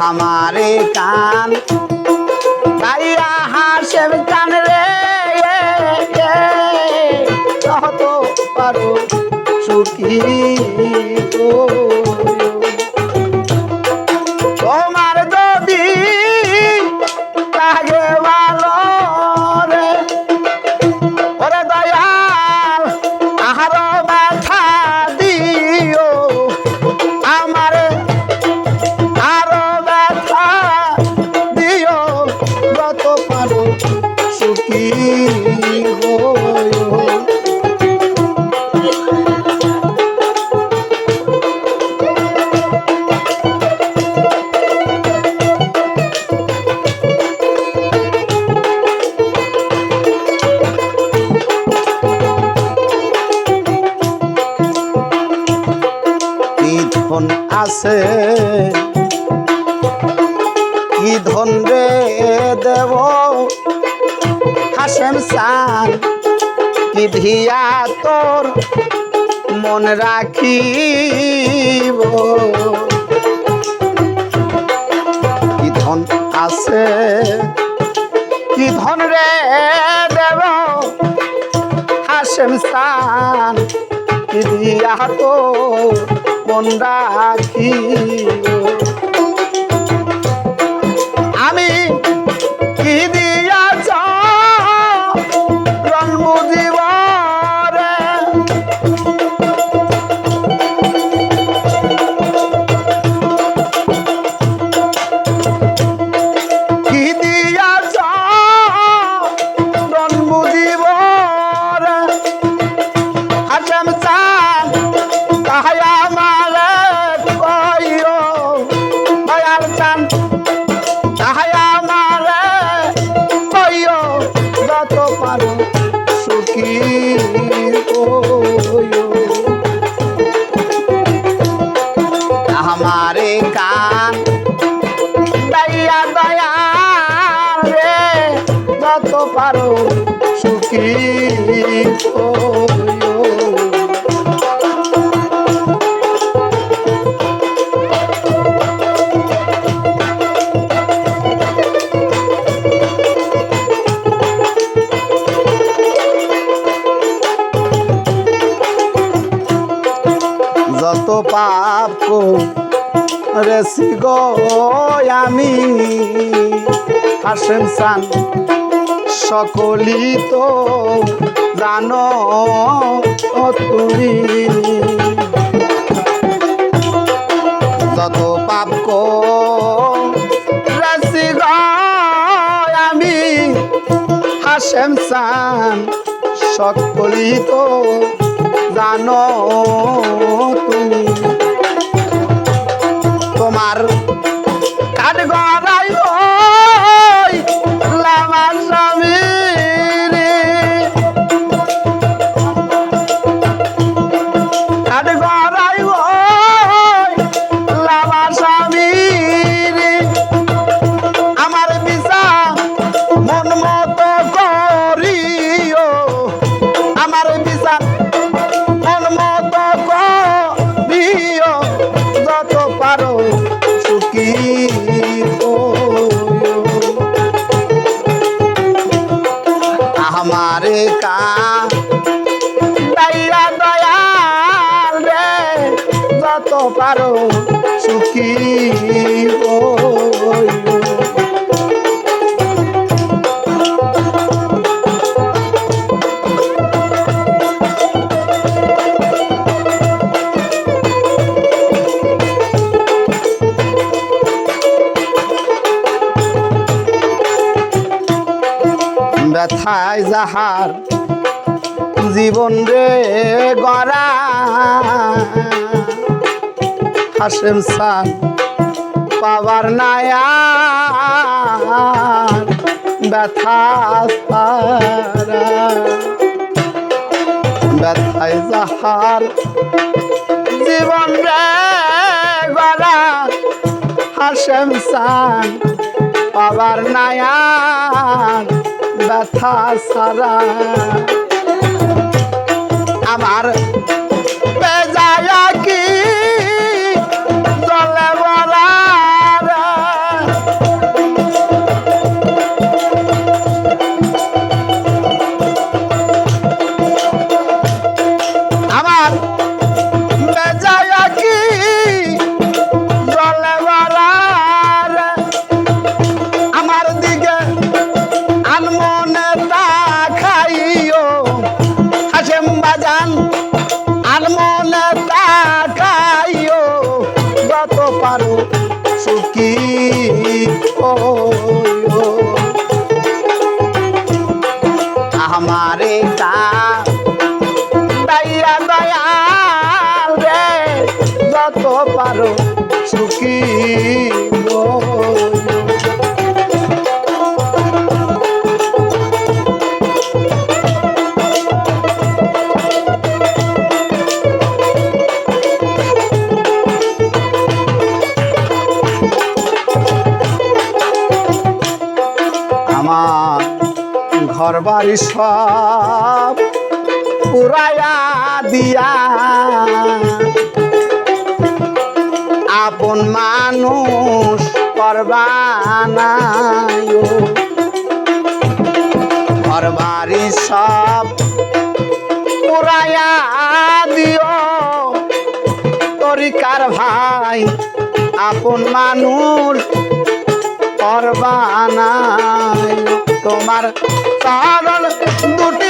আমারে কান গাইয়া হাসেম কান রে কত পারো সুখী ধন আছে। কি ধন রে দেব। হাসেম সান কি ধিয়া তোর মন রাখিব? কি ধন আছে, কি ধন রে দেব? হাসেম সান কি দিয়া তো মন রাখিব? আমি জন্ম জীবনে পারো সুখী যত পাপ রেসি গো আমি হাসেম সান সকলি তো জানো তুমি যত পাপ রেসি আমি হাসেম সান সকলি তো জানো পারো সুখী। আমারে কা ব্যথায় যাহার জীবন রে গড়া। হাসেম সান পাবার নায়া ব্যথা ব্যথায় যাহার জীবন রে গড়া। হাসেম সান পাবার নায়ার ব্যথা সারা। আমার তা খাইও। হাসেম বাজান আর মনে তা খাইও। যত পারো সুখী ও আমারে তা দয়া দয়াল রে, যত পারো সুখী বাড়ি সব পুরায়া দিয়া। আপন মানুষ করবানায় ঘর বাড়ি সব পুরায়া দিও। তরিকার ভাই আপন মানুষ করবানায় তোমার কারণ দুটি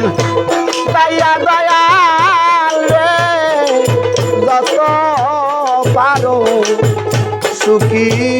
প্রাণ দয়া দয়াল রে যত পারো সুখী